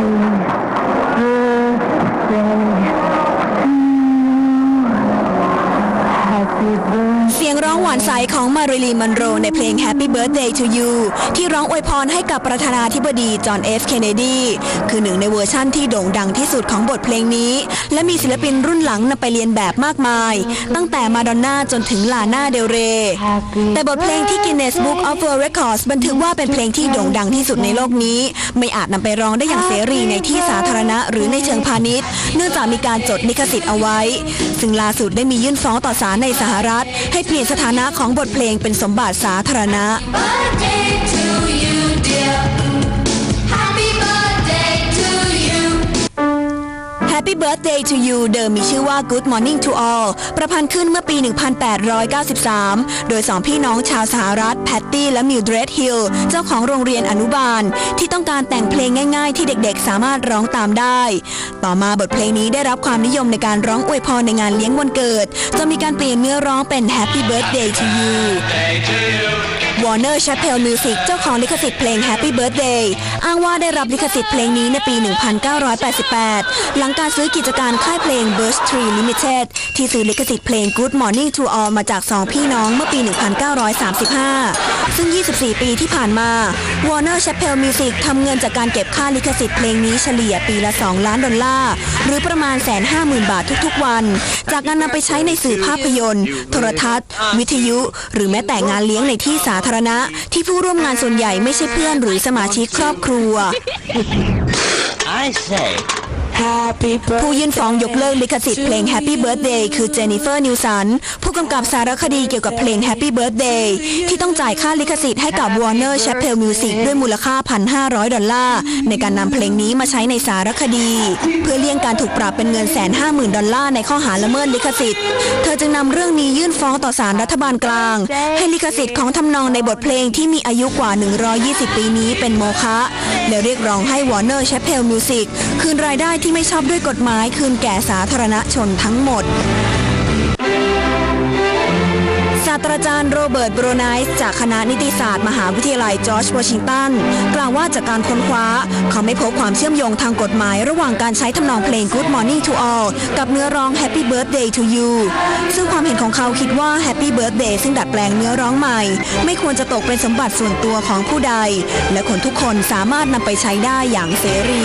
เสี ร้องหวานใสของมาริลีมันโรในเพลง Happy Birthday to You ที่ร้องอวยพรให้กับประธานาธิบดีจอห์นเอฟเคนเนดีคือหนึ่งในเวอร์ชั่นที่โด่งดังที่สุดของบทเพลงนี้ และมีศิลปินรุ่นหลังนำไปเรียนแบบมากมาย ตั้งแต่มาดอนน่าจนถึงลาน่าเดลเร แต่บทเพลงที่ Guinness Book of World Records บันทึกว่าเป็นเพลงที่โด่งดังที่สุดในโลกนี้ ไม่อาจนำไปร้องได้อย่างเสรีในที่สาธารณะหรือในเชิงพาณิชย์ เนื่องจากมีการจดลิขสิทธิ์เอาไว้ ซึ่งล่าสุดได้มียื่นฟ้องต่อศาลในสหรัฐ ให้เปลี่ยนสถานะของบทเพลงเป็นสมบัติสาธารณะ Birthday to You เดิมมีชื่อว่า Good Morning to All ประพันธ์ขึ้นเมื่อปี 1893 โดยสองพี่น้องชาวสหรัฐแพตตี้และมิลเดรดฮิลเจ้าของโรงเรียนอนุบาล ที่ต้องการแต่งเพลงง่ายๆ ที่เด็กๆ สามารถร้องตามได้ ต่อมาบทเพลงนี้ได้รับความนิยมในการร้องอวยพรในงานเลี้ยงวันเกิดจนมีการเปลี่ยนเนื้อร้องเป็น Happy Birthday to You Warner Chappell Music เจ้าของลิขสิทธิ์เพลง Happy Birthday อ้างว่าได้รับลิขสิทธิ์เพลงนี้ในปี 1988 หลังการซื้อกิจการค่ายเพลง Birch Tree Limited ที่ซื้อลิขสิทธิ์เพลง Good Morning to All มาจากสองพี่น้องเมื่อปี 1935 ซึ่ง 24 ปีที่ผ่านมา Warner Chappell Music ทำเงินจากการเก็บค่าลิขสิทธิ์เพลงนี้เฉลี่ยปีละ 2 ล้านดอลลาร์ หรือประมาณแสนห้าหมื่นบาททุกๆวัน จากการนำไปใช้ในสื่อภาพยนตร์ โทรทัศน์ วิทยุ หรือแม้แต่งานเลี้ยงในที่สาธารณะ ที่ผู้ร่วมงานส่วนใหญ่ไม่ใช่เพื่อนหรือสมาชิกครอบครัว I say, ผู้ยื่นฟ้องยกเลิกลิขสิทธิ์เพลง Happy Birthday คือเจนนิเฟอร์นิวสันผู้กำกับสารคดีเกี่ยวกับเพลง Happy Birthday ที่ต้องจ่ายค่าลิขสิทธิ์ให้กับ Warner Chappell Music ด้วยมูลค่า 1,500 ดอลลาร์ ในการนำเพลงนี้มาใช้ในสารคดี เพื่อเลี่ยงการถูกปรับเป็นเงินแสนห้าหมื่นดอลลาร์ในข้อหาละเมิดลิขสิทธิ์ เธอจึงนำเรื่องนี้ยื่นฟ้องต่อศาลรัฐบาลกลาง ให้ลิขสิทธิ์ของทำนองในบทเพลงที่มีอายุกว่า 120 ปีนี้เป็นโมฆะและเรียกร้องให้ Warner Chappell Music คืนรายได้ที่ไม่ชอบด้วยกฎหมายคืนแก่สาธารณชนทั้งหมด ศาสตราจารย์โรเบิร์ตบรูไนส์จากคณะนิติศาสตร์มหาวิทยาลัยจอร์จวอชิงตันกล่าวว่าจากการค้นคว้า เขาไม่พบความเชื่อมโยงทางกฎหมาย ระหว่างการใช้ทำนองเพลง Good Morning to All กับเนื้อร้อง Happy Birthday to You ซึ่งความเห็นของเขาคิดว่า Happy Birthday ซึ่งดัดแปลงเนื้อร้องใหม่ ไม่ควรจะตกเป็นสมบัติส่วนตัวของผู้ใด และคนทุกคนสามารถนำไปใช้ได้อย่างเสรี